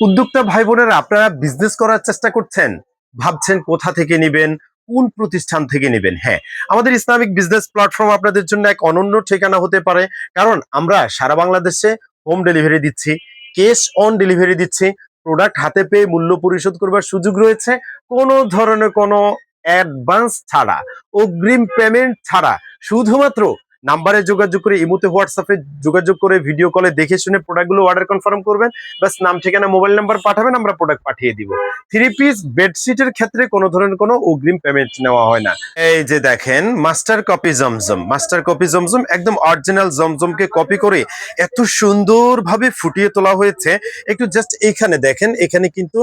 উদ্যোক্তা ভাই বোনেরা আপনারা বিজনেস করার চেষ্টা করছেন? ভাবছেন কোথা থেকে নেবেন? কোন প্রতিষ্ঠান থেকে নেবেন? হ্যাঁ আমাদের ইসলামিক বিজনেস প্ল্যাটফর্ম আপনাদের জন্য এক অনন্য ঠিকানা হতে পারে। কারণ আমরা সারা বাংলাদেশে হোম ডেলিভারি দিচ্ছি ক্যাশ অন ডেলিভারি দিচ্ছি প্রোডাক্ট হাতে পেয়ে মূল্য পরিশোধ করবার সুযোগ রয়েছে। কোনো ধরনের কোনো অ্যাডভান্স ছাড়া, অগ্রিম পেমেন্ট ছাড়া, শুধুমাত্র নাম্বারে যোগাযোগ করে, ইমুতে হোয়াটসঅ্যাপে যোগাযোগ করে ভিডিও কলে দেখে শুনে প্রোডাক্টগুলো অর্ডার কনফার্ম করবেন। বাস নাম, ঠিকানা মোবাইল নাম্বার পাঠাবেন, আমরা প্রোডাক্ট পাঠিয়ে দিব। থ্রি পিস বেডশিটের ক্ষেত্রে কোনো ধরনের কোনো অগ্রিম পেমেন্ট নেওয়া হয় না। এই যে দেখেন master copy Zamzam. Master copy Zamzam একদম অরিজিনাল জমজমকে কপি করে এত সুন্দরভাবে ফুটিয়ে তোলা হয়েছে। একটু জাস্ট এখানে দেখেন, এখানে কিন্তু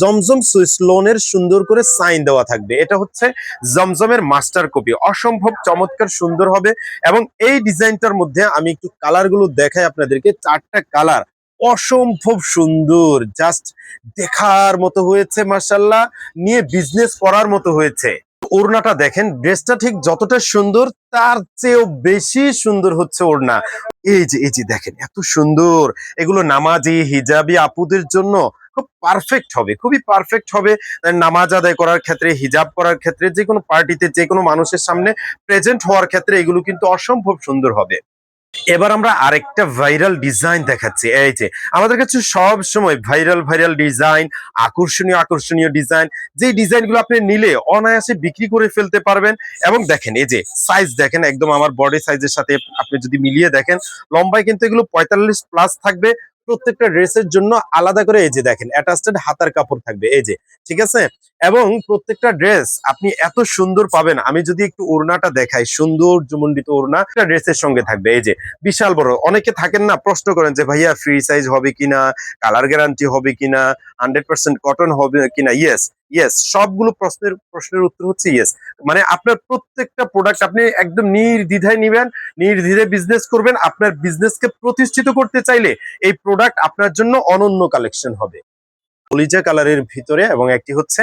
জমজম সুইস লোনের সুন্দর করে সাইন দেওয়া থাকবে। এটা হচ্ছে জমজমের মাস্টার কপি অসম্ভব চমৎকার সুন্দর হবে এবং এই ডিজাইনটার মধ্যে আমি একটু কালারগুলো দেখাই আপনাদেরকে। চারটা কালার অসম্ভব সুন্দর। জাস্ট দেখার মতো হয়েছে মার্শাল্লাহ নিয়ে বিজনেস করার মতো হয়েছে। ওড়নাটা দেখেন, ড্রেসটা ঠিক যতটা সুন্দর, তার চেয়েও বেশি সুন্দর হচ্ছে ওড়না। এই যে এই যে দেখেন, এত সুন্দর। এগুলো নামাজি, হিজাবি আপুদের জন্য খুব পারফেক্ট হবে, খুবই পারফেক্ট হবে। নামাজ আদায় করার ক্ষেত্রে, হিজাব করার ক্ষেত্রে যে কোনো পার্টিতে যে কোনো মানুষের সামনে প্রেজেন্ট হওয়ার ক্ষেত্রে এগুলো কিন্তু অসম্ভব সুন্দর হবে। এবার আমরা আরেকটা ভাইরাল ডিজাইন দেখাচ্ছি। এই যে, আমাদের কাছে সব সময় ভাইরাল ভাইরাল ডিজাইন আকর্ষণীয় আকর্ষণীয় ডিজাইন যে ডিজাইনগুলো আপনি নিলে অনায়াসে বিক্রি করে ফেলতে পারবেন। এবং দেখেন, এই যে সাইজ দেখেন, একদম আমার বডি সাইজের সাথে আপনি যদি মিলিয়ে দেখেন, লম্বায় কিন্তু এগুলো পঁয়তাল্লিশ প্লাস থাকবে। প্রত্যেকটা ড্রেসের জন্য আলাদা করে এই যে দেখেন অ্যাটাচড হাতার কাপড় থাকবে। এই যে, ঠিক আছে? এবং প্রত্যেকটা ড্রেস আপনি এত সুন্দর পাবেন। আমি যদি একটু ওড়নাটা দেখাই, সুন্দর জুমন্ডিত ওড়না ড্রেসের সঙ্গে থাকবে। এই যে, বিশাল বড়। অনেকে থাকেন না, প্রশ্ন করেন যে, ভাইয়া ফ্রি সাইজ হবে কিনা? কালার গ্যারান্টি হবে কিনা? হান্ড্রেড পার্সেন্ট কটন হবে কিনা? ইয়েস ইয়েস সবগুলো প্রশ্নের প্রশ্নের উত্তর হচ্ছে ইয়েস মানে আপনার প্রত্যেকটা প্রোডাক্ট আপনি একদম নির্দ্বিধায় নিবেন, নির্দ্বিধায় বিজনেস করবেন। আপনার বিজনেসকে প্রতিষ্ঠিত করতে চাইলে এই প্রোডাক্ট আপনার জন্য অনন্য কালেকশন হবে। কলিজা কালারের ভিতরে এবং একটি হচ্ছে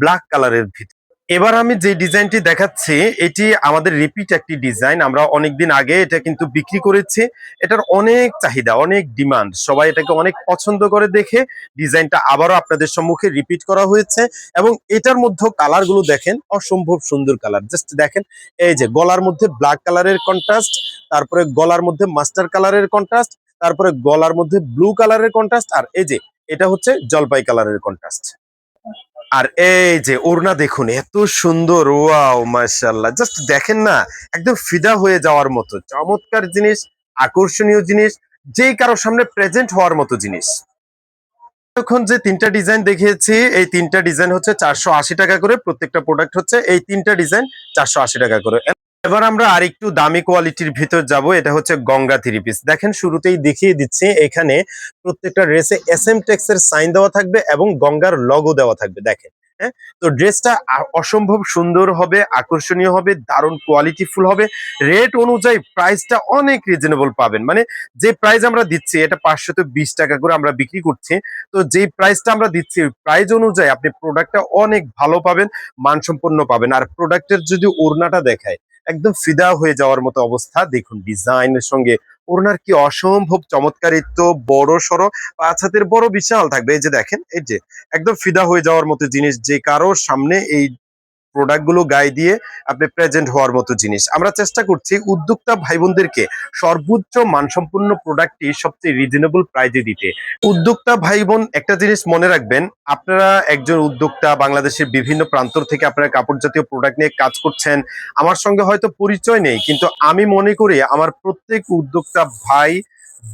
ব্ল্যাক কালারের ভিতরে। এবার আমি যে ডিজাইনটি দেখাচ্ছি, এটি আমাদের রিপিট একটি ডিজাইন। আমরা অনেকদিন আগে এটা কিন্তু বিক্রি করেছি। এটার অনেক চাহিদা, অনেক ডিমান্ড। সবাই এটাকে অনেক পছন্দ করে দেখে ডিজাইনটা আবারও আপনাদের সম্মুখে রিপিট করা হয়েছে এবং এটার মধ্যে কালারগুলো দেখেন, অসম্ভব সুন্দর কালার। জাস্ট দেখেন, এই যে গলার মধ্যে ব্ল্যাক কালারের কন্ট্রাস্ট, তারপরে গলার মধ্যে মাস্টার কালারের কন্ট্রাস্ট, তারপরে গলার মধ্যে ব্লু কালারের কন্ট্রাস্ট, আর এই যে এটা হচ্ছে জলপাই কালারের কন্ট্রাস্ট আর এই যে ওড়না দেখুন, এত সুন্দর, ওয়াও, মাশাআল্লাহ। জাস্ট দেখেন না, একদম ফিদা হয়ে যাওয়ার মতো। চমৎকার জিনিস, আকর্ষণীয় জিনিস, যেই কারোর সামনে প্রেজেন্ট হওয়ার মতো জিনিস। এখন যে তিনটা ডিজাইন দেখিয়েছি, এই তিনটা ডিজাইন হচ্ছে চারশো আশি টাকা করে। প্রত্যেকটা প্রোডাক্ট হচ্ছে এই তিনটা ডিজাইন চারশো আশি টাকা করে। এবার আমরা আরেকটু দামি কোয়ালিটির ভিতর যাব, এটা হচ্ছে গঙ্গা থ্রি পিস দেখেন, শুরুতেই দেখিয়ে দিচ্ছি, এখানে প্রত্যেকটা ড্রেসে এস এম টেক্স এর সাইন দেওয়া থাকবে এবং গঙ্গার লগো দেওয়া থাকবে, দেখেন হ্যাঁ? তো ড্রেসটা অসম্ভব সুন্দর হবে, আকর্ষণীয় হবে, দারুণ কোয়ালিটিফুল হবে। রেট অনুযায়ী প্রাইসটা অনেক রিজনেবল পাবেন। মানে যে প্রাইস আমরা দিচ্ছি, এটা পাঁচশত বিশ টাকা করে আমরা বিক্রি করছি, তো যে প্রাইসটা আমরা দিচ্ছি প্রাইস অনুযায়ী আপনি প্রোডাক্টটা অনেক ভালো পাবেন, মানসম্পন্ন পাবেন। আর প্রোডাক্টের যদি ওড়নাটা দেখায় একদম ফিদা হয়ে যাওয়ার মতো অবস্থা। দেখুন, ডিজাইনের সঙ্গে ওনার কি অসম্ভব চমৎকারিত্ব বড় সড়ো, পাঁচ হাতের বড় বিশাল থাকবে। এই যে দেখেন, এই যে, একদম ফিদা হয়ে যাওয়ার মতো জিনিস যে কারোর সামনে এই প্রোডাক্টগুলো গায়ে দিয়ে আপনি প্রেজেন্ট হওয়ার মতো জিনিস। আমরা চেষ্টা করছি উদ্যোক্তা ভাই বোনদেরকে সর্বোচ্চ মানসম্পন্ন প্রোডাক্টটি সবচেয়ে রিজনেবল প্রাইজে দিতে। উদ্যোক্তা ভাই বোন একটা জিনিস মনে রাখবেন, আপনারা একজন উদ্যোক্তা, বাংলাদেশের বিভিন্ন প্রান্তর থেকে আপনারা কাপড় জাতীয় প্রোডাক্ট নিয়ে কাজ করছেন, আমার সঙ্গে হয়তো পরিচয় নেই, কিন্তু আমি মনে করি আমার প্রত্যেক উদ্যোক্তা ভাই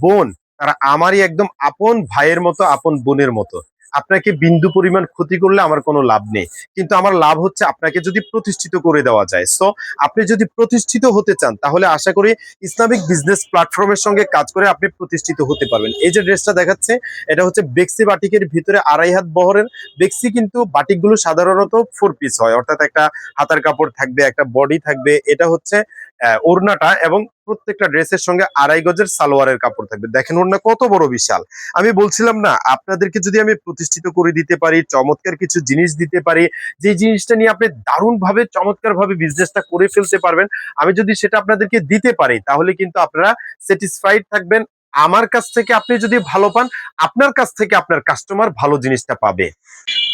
বোন, তারা আমারই একদম আপন ভাইয়ের মতো, আপন বোনের মতো। আপনাকে বিন্দু পরিমাণ ক্ষতি করলে আমার কোনো লাভ নেই। কিন্তু আমার লাভ হচ্ছে আপনাকে যদি প্রতিষ্ঠিত করে দেওয়া যায়। সো আপনি যদি প্রতিষ্ঠিত হতে চান, তাহলে আশা করি ইসলামিক বিজনেস প্ল্যাটফর্মের সঙ্গে কাজ করে আপনি প্রতিষ্ঠিত হতে পারবেন। এই যে ড্রেসটা দেখাচ্ছে, এটা হচ্ছে বেক্সি বাটিকের ভিতরে আড়াই হাত বহরের। বেক্সি কিন্তু বাটিকগুলো সাধারণত ফোর পিস হয়, অর্থাৎ একটা হাতার কাপড় থাকবে, একটা বডি থাকবে। এটা হচ্ছে ওড়নাটা এবং প্রত্যেকটা ড্রেসের সঙ্গে আড়াই গজের সালোয়ারের কাপড় থাকবে। দেখেন ওড়না কত বড় বিশাল। আমি বলছিলাম না, আপনাদেরকে যদি আমি প্রতিষ্ঠিত করে দিতে পারি, চমৎকার কিছু জিনিস দিতে পারি, যে জিনিসটা নিয়ে আপনি দারুণ ভাবে চমৎকার ভাবে বিজনেসটা করে ফেলতে পারবেন, আমি যদি সেটা আপনাদেরকে দিতে পারি, তাহলে কিন্তু আপনারা স্যাটিসফাইড থাকবেন। আমার কাছ থেকে আপনি যদি ভালো পান, আপনার কাছ থেকে আপনার কাস্টমার ভালো জিনিসটা পাবে।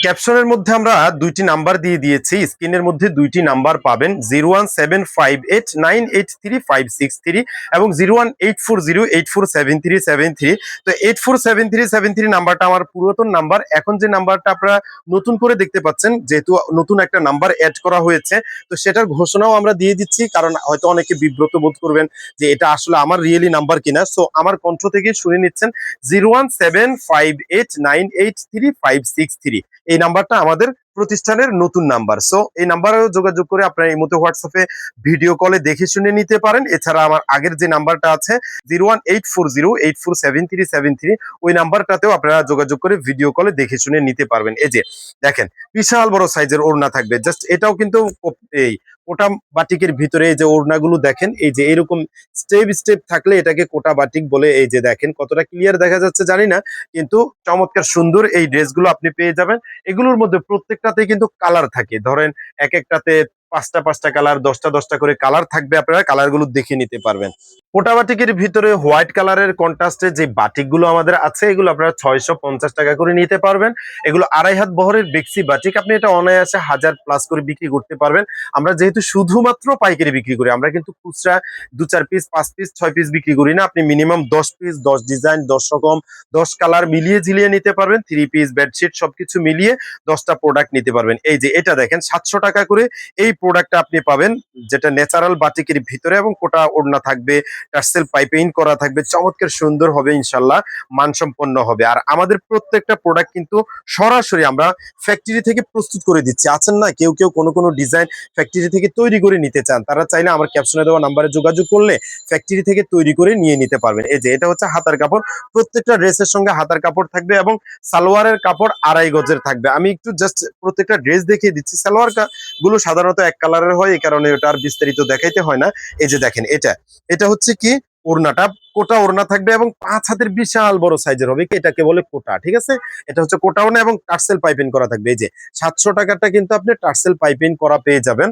ক্যাপশনের মধ্যে আমরা দুইটি নাম্বার দিয়ে দিয়েছি। স্ক্রিনের মধ্যে দুইটি নাম্বার পাবেন। Zero one seven five eight nine eight three five six three এবং zero one eight four zero eight four seven three. Seven three তো eight four seven three seven three নাম্বারটা আমার পুরাতন নাম্বার। এখন যে নাম্বারটা আপনারা নতুন করে দেখতে পাচ্ছেন, যেহেতু নতুন একটা নাম্বার অ্যাড করা হয়েছে, তো সেটার ঘোষণাও আমরা দিয়ে দিচ্ছি, কারণ হয়তো অনেকে বিব্রত বোধ করবেন যে এটা আসলে আমার রিয়েলি নাম্বার কিনা। সো আমার কণ্ঠ থেকে শুনে নিচ্ছেন, zero one seven five eight nine eight three five six three. এই নাম্বারটা আমাদের প্রতিষ্ঠানের নতুন নাম্বার। সো এই নাম্বারেও যোগাযোগ করে আপনারা এই মতো হোয়াটসঅ্যাপে ভিডিও কলে দেখে শুনে নিতে পারেন। এছাড়া আমার আগের যে নাম্বারটা আছে zero one eight four zero eight four seven three seven three ওই নাম্বারটাতেও আপনারা যোগাযোগ করে ভিডিও কলে দেখে শুনে নিতে পারবেন। এই যে, দেখেন, বিশাল বড় সাইজের ওড়না থাকবে। জাস্ট এটাও কিন্তু এই কোটা বাটিকের ভিতরে এই যে ওড়নাগুলো দেখেন, এই যে এরকম স্টেপ স্টেপ থাকলে এটাকে কোটা বাটিক বলে এই যে দেখেন, কতটা ক্লিয়ার দেখা যাচ্ছে জানি না, কিন্তু চমৎকার সুন্দর এই ড্রেসগুলো আপনি পেয়ে যাবেন। এগুলোর মধ্যে প্রত্যেকটাতে কিন্তু কালার থাকে। ধরেন এক একটাতে পাঁচটা পাঁচটা কালার, দশটা দশটা করে কালার থাকবে আপনারা কালারগুলো দেখে নিতে পারবেন। পোটা বাটিকের ভিতরে হোয়াইট কালারের কন্ট্রাস্টে যে বাটিকগুলো আমাদের আছে, এগুলো আপনারা ছয়শো পঞ্চাশ টাকা করে নিতে পারবেন। এগুলো আড়াই হাত বহরের বেক্সি বাটিক। আপনি এটা অনায়াসে হাজার প্লাস করে বিক্রি করতে পারবেন। আমরা যেহেতু শুধুমাত্র পাইকারি বিক্রি করি, আমরা কিন্তু খুচরা দু চার পিস পাঁচ পিস ছয় পিস বিক্রি করি না। আপনি মিনিমাম দশ পিস দশ ডিজাইন দশ রকম, দশ কালার মিলিয়ে ঝিলিয়ে নিতে পারবেন। থ্রি পিস বেডশিট সবকিছু মিলিয়ে দশটা প্রোডাক্ট নিতে পারবেন। এই যে এটা দেখেন, সাতশো টাকা করে এই প্রোডাক্টটা আপনি পাবেন, যেটা ন্যাচারাল বাটিকের ভিতরে এবং কোটা ওড়না থাকবে টার্সেল পাইপিং করা থাকবে, চমৎকার সুন্দর হবে ইনশাল্লাহ, মানসম্পন্ন হবে। আর আমাদের প্রত্যেকটা প্রোডাক্ট কিন্তু সরাসরি আমরা ফ্যাক্টরি থেকে প্রস্তুত করে দিচ্ছি। আছেন না? কেউ কেউ কোনো কোনো ডিজাইন ফ্যাক্টরি থেকে তৈরি করে নিতে চান, তারা চাইলে আমার ক্যাপশনে দেওয়া নাম্বারে যোগাযোগ করলে ফ্যাক্টরি থেকে তৈরি করে নিয়ে নিতে পারবেন। এই যে, এটা হচ্ছে হাতার কাপড়। প্রত্যেকটা ড্রেসের সঙ্গে হাতার কাপড় থাকবে এবং সালোয়ারের কাপড় আড়াই গজের থাকবে। আমি একটু জাস্ট প্রত্যেকটা ড্রেস দেখিয়ে দিচ্ছি। সালোয়ারগুলো সাধারণত এক কালারের হয়, এই কারণে ওটা আর বিস্তারিত দেখাইতে হয় না। এই যে দেখেন, এটা। এটা হচ্ছে কি, ওড়নাটা, কোটা ওড়না থাকবে এবং পাঁচ হাতের বিশাল বড় সাইজের হবে এটাকে বলে কোটা, ঠিক আছে? এটা হচ্ছে কোটা ওড়না এবং টার্সেল পাইপিং করা থাকবে। এই যে, সাতশো টাকাটা কিন্তু আপনি টার্সেল পাইপিং করা পেয়ে যাবেন।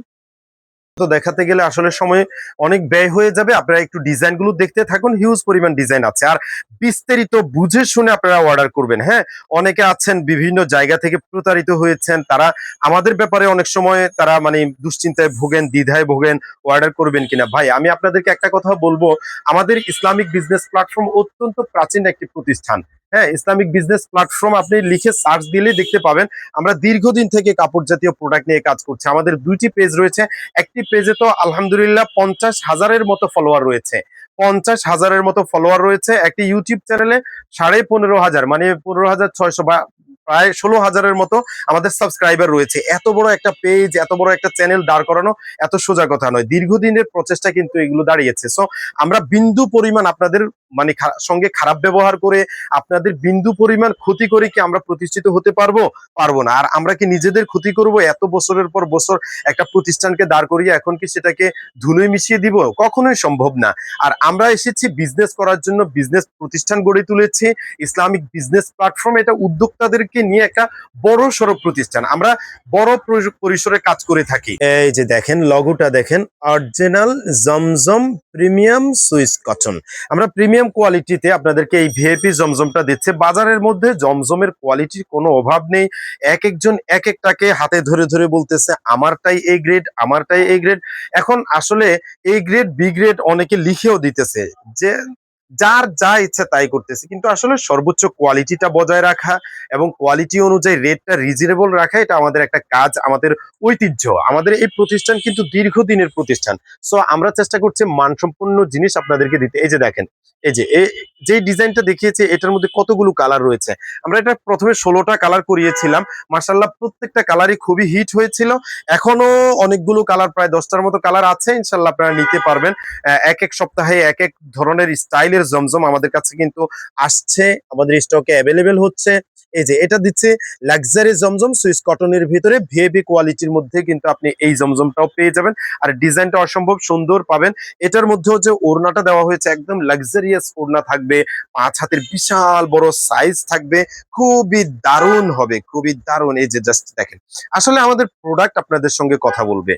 তো দেখাতে গেলে আসলে সময় অনেক ব্যয় হয়ে যাবে। আপনারা একটু ডিজাইনগুলো দেখতে থাকুন হিউজ পরিমাণ ডিজাইন আছে। আর বিস্তারিত বুঝে শুনে আপনারা অর্ডার করবেন হ্যাঁ? অনেকে আছেন, বিভিন্ন জায়গা থেকে প্রতারিত হয়েছেন, তারা আমাদের ব্যাপারে অনেক সময় তারা মানে দুশ্চিন্তায় ভোগেন, দ্বিধায় ভোগেন অর্ডার করবেন কিনা। ভাই, আমি আপনাদেরকে একটা কথা বলব, আমাদের ইসলামিক বিজনেস প্ল্যাটফর্ম অত্যন্ত প্রাচীন একটি প্রতিষ্ঠান। হ্যাঁ ইসলামিক বিজনেস প্ল্যাটফর্ম আপনি লিখে সার্চ দিলে দেখতে পাবেন। আমরা দীর্ঘদিন থেকে কাপড় জাতীয় প্রোডাক্ট নিয়ে কাজ করছি। আমাদের দুইটি পেজ রয়েছে। একটি পেজে তো আলহামদুলিল্লাহ পঞ্চাশ হাজারের মতো ফলোয়ার রয়েছে। পঞ্চাশ হাজারের মতো ফলোয়ার রয়েছে। একটি ইউটিউব চ্যানেলে সাড়ে পনেরো হাজার মানে পনেরো হাজার ছয়শো বা প্রায় ষোলো হাজারের মতো আমাদের সাবস্ক্রাইবার রয়েছে। এত বড় একটা পেজ এত বড় একটা চ্যানেল দাঁড় করানো এত সোজা কথা নয়। দীর্ঘদিনের প্রচেষ্টা কিন্তু এগুলো দাঁড়িয়েছে। সো আমরা বিন্দু পরিমাণ আপনাদের মানে সঙ্গে খারাপ ব্যবহার করে আপনাদের বিন্দু পরিমাণ ক্ষতি করে কি আমরা প্রতিষ্ঠিত হতে পারব? পারব না। আর আমরা কি নিজেদের ক্ষতি করব? এত বছরের পর বছর একটা প্রতিষ্ঠানকে দাঁড় করিয়ে এখন কি সেটাকে ধুলোয় মিশিয়ে দিব? কখনোই সম্ভব না। আর আমরা এসেছি বিজনেস করার জন্য বিজনেস প্রতিষ্ঠান গড়ে তুলেছি। ইসলামিক বিজনেস প্ল্যাটফর্ম এটা উদ্যোক্তাদেরকে নিয়ে একটা বড় সড়ো প্রতিষ্ঠান। আমরা বড় পরিসরে কাজ করে থাকি। এই যে দেখেন লগোটা দেখেন original Zamzam premium Swiss cotton আমরা প্রিমিয়াম কোয়ালিটিতে আপনাদেরকে এই ভিআইপি জমজমটা দিচ্ছে। বাজারের মধ্যে জমজমের কোয়ালিটির কোনো অভাব নেই। এক একজন এক একটাকে হাতে ধরে ধরে বলতেছে, আমারটাই এই গ্রেড আমারটাই এই গ্রেড এখন আসলে এই গ্রেড বি গ্রেড অনেকে লিখেও দিতেছে যে যার যা ইচ্ছা তাই করতেছে। কিন্তু আসলে সর্বোচ্চ কোয়ালিটিটা বজায় রাখা এবং কোয়ালিটি অনুযায়ী রেটটা রিজনেবল রাখা, এটা আমাদের একটা কাজ, আমাদের ঐতিহ্য। আমাদের এই প্রতিষ্ঠান কিন্তু দীর্ঘদিনের প্রতিষ্ঠান। সো আমরা চেষ্টা করছি মানসম্পন্ন জিনিস আপনাদেরকে দিতে। এই যে দেখেন, এই যে যে ডিজাইনটা দেখিয়েছি, এটার মধ্যে কতগুলো কালার রয়েছে। আমরা এটা প্রথমে ষোলোটা কালার করিয়েছিলাম। মার্শাল্লাহ প্রত্যেকটা কালারই খুবই হিট হয়েছিল। এখনও অনেকগুলো কালার প্রায় দশটার মতো কালার আছে। ইনশাল্লাহ আপনারা নিতে পারবেন। এক এক সপ্তাহে এক এক ধরনের স্টাইলের জমজম আমাদের কাছে কিন্তু আসছে, আমাদের স্টকে অ্যাভেলেবেল হচ্ছে। এই যে এটা দিচ্ছে লাক্সারি জমজম সুইস কটনের ভিতরে ভিএবি কোয়ালিটির মধ্যে কিন্তু আপনি এই জমজমটাও পেয়ে যাবেন। আর ডিজাইনটা অসম্ভব সুন্দর পাবেন। এটার মধ্যেও যে ওড়নাটা দেওয়া হয়েছে একদম লাক্সারিয়াস ওড়না থাকবে, পাঁচ হাতের বিশাল বড় সাইজ থাকবে, খুবই দারুণ হবে, খুবই দারুণ। এই যে জাস্ট দেখেন, আসলে আমাদের প্রোডাক্ট আপনাদের সঙ্গে কথা বলবে।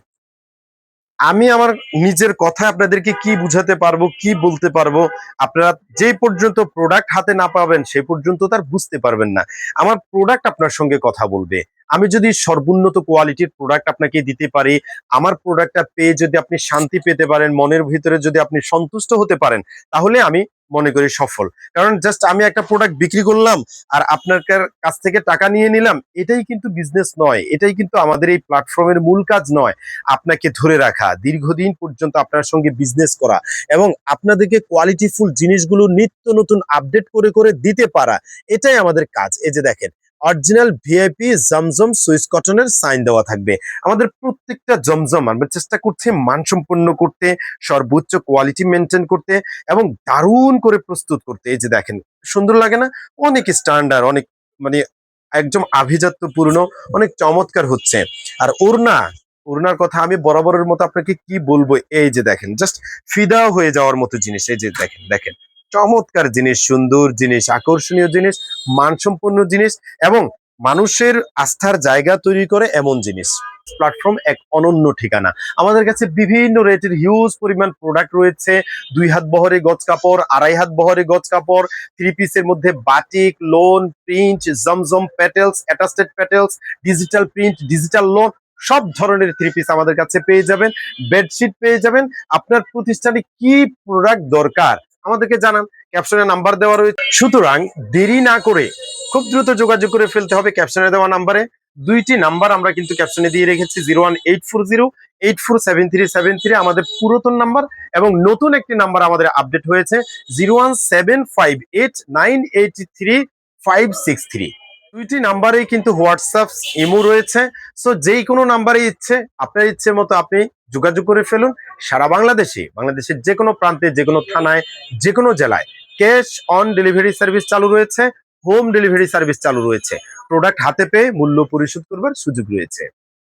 আমি আমার নিজের কথা আপনাদেরকে কি বুঝাতে পারব, কি বলতে পারব, আপনারা যে পর্যন্ত প্রোডাক্ট হাতে না পাবেন সে পর্যন্ত তার বুঝতে পারবেন না। আমার প্রোডাক্ট আপনার সঙ্গে কথা বলবে। আমি যদি সর্বোন্নত কোয়ালিটির প্রোডাক্ট আপনাকে দিতে পারি, আমার প্রোডাক্টটা পেয়ে যদি আপনি শান্তি পেতে পারেন, মনের ভিতরে যদি আপনি সন্তুষ্ট হতে পারেন, তাহলে আমি মনে করি সফল। কারণ জাস্ট আমি একটা প্রোডাক্ট বিক্রি করলাম আর আপনার কাছ থেকে টাকা নিয়ে নিলাম, এটাই কিন্তু বিজনেস নয়। এটাই কিন্তু আমাদের এই প্ল্যাটফর্মের মূল কাজ নয়। আপনাকে ধরে রাখা, দীর্ঘদিন পর্যন্ত আপনার সঙ্গে বিজনেস করা এবং আপনাদেরকে কোয়ালিটিফুল জিনিসগুলো নিত্য নতুন আপডেট করে করে দিতে পারা, এটাই আমাদের কাজ। এই যে দেখেন অরিজিনাল ভিআইপি জমজম সুইস কটনের সাইন দেওয়া থাকবে। আমাদের প্রত্যেকটা জমজম আমরা চেষ্টা করছি মানসম্পন্ন করতে, সর্বোচ্চ কোয়ালিটি মেনটেন করতে এবং দারুণ করে প্রস্তুত করতে। এই যে দেখেন, সুন্দর লাগে না? অনেক স্ট্যান্ডার্ড অনেক মানে একদম আভিজাত্যপূর্ণ, অনেক চমৎকার হচ্ছে। আর ওড়না, ওড়নার কথা আমি বরাবরের মতো আপনাকে কি বলব? এই যে দেখেন জাস্ট ফিদা হয়ে যাওয়ার মতো জিনিস। এই যে দেখেন দেখেন। চমৎকার জিনিস, সুন্দর জিনিস, আকর্ষণীয় জিনিস, মানসম্পন্ন জিনিস এবং মানুষের আস্থার জায়গা তৈরি করে এমন জিনিস। প্ল্যাটফর্ম এক অনন্য ঠিকানা। আমাদের কাছে বিভিন্ন রেটের হিউজ পরিমাণ প্রোডাক্ট রয়েছে। দুই হাত বহরে গজ কাপড়, আড়াই হাত বহরে গজ কাপড় থ্রি পিসের মধ্যে বাটিক লোন প্রিন্ট জমজম প্যাটেলস অ্যাটাস্টেড প্যাটেলস ডিজিটাল প্রিন্ট ডিজিটাল লোন সব ধরনের থ্রি পিস আমাদের কাছে পেয়ে যাবেন। বেডশিট পেয়ে যাবেন। আপনার প্রতিষ্ঠানে কি প্রোডাক্ট দরকার আমাদেরকে জানান। ক্যাপশনে নাম্বার দেওয়া রয়েছে। সুতরাং দেরি না করে খুব দ্রুত যোগাযোগ করে ফেলতে হবে ক্যাপশনে দেওয়া নাম্বারে দুইটি নাম্বার আমরা কিন্তু ক্যাপশনে দিয়ে রেখেছি zero one eight four zero eight four seven three seven three আমাদের পুরাতন নাম্বার এবং নতুন একটি নাম্বার আমাদের আপডেট হয়েছে zero one seven five eight nine eight three five six three দুইটি নাম্বারেই কিন্তু হোয়াটসঅ্যাপ, ইমো রয়েছে। সো যেই কোনো নাম্বারে ইচ্ছে, আপনার ইচ্ছে মতো আপনি যোগাযোগ করে ফেলুন। সারা বাংলাদেশে, বাংলাদেশের যে কোনো প্রান্তে যে কোনো থানায় যে কোনো জেলায় ক্যাশ অন ডেলিভারি সার্ভিস চালু রয়েছে হোম ডেলিভারি সার্ভিস চালু রয়েছে। প্রোডাক্ট হাতে পেয়ে মূল্য পরিশোধ করবার সুযোগ রয়েছে।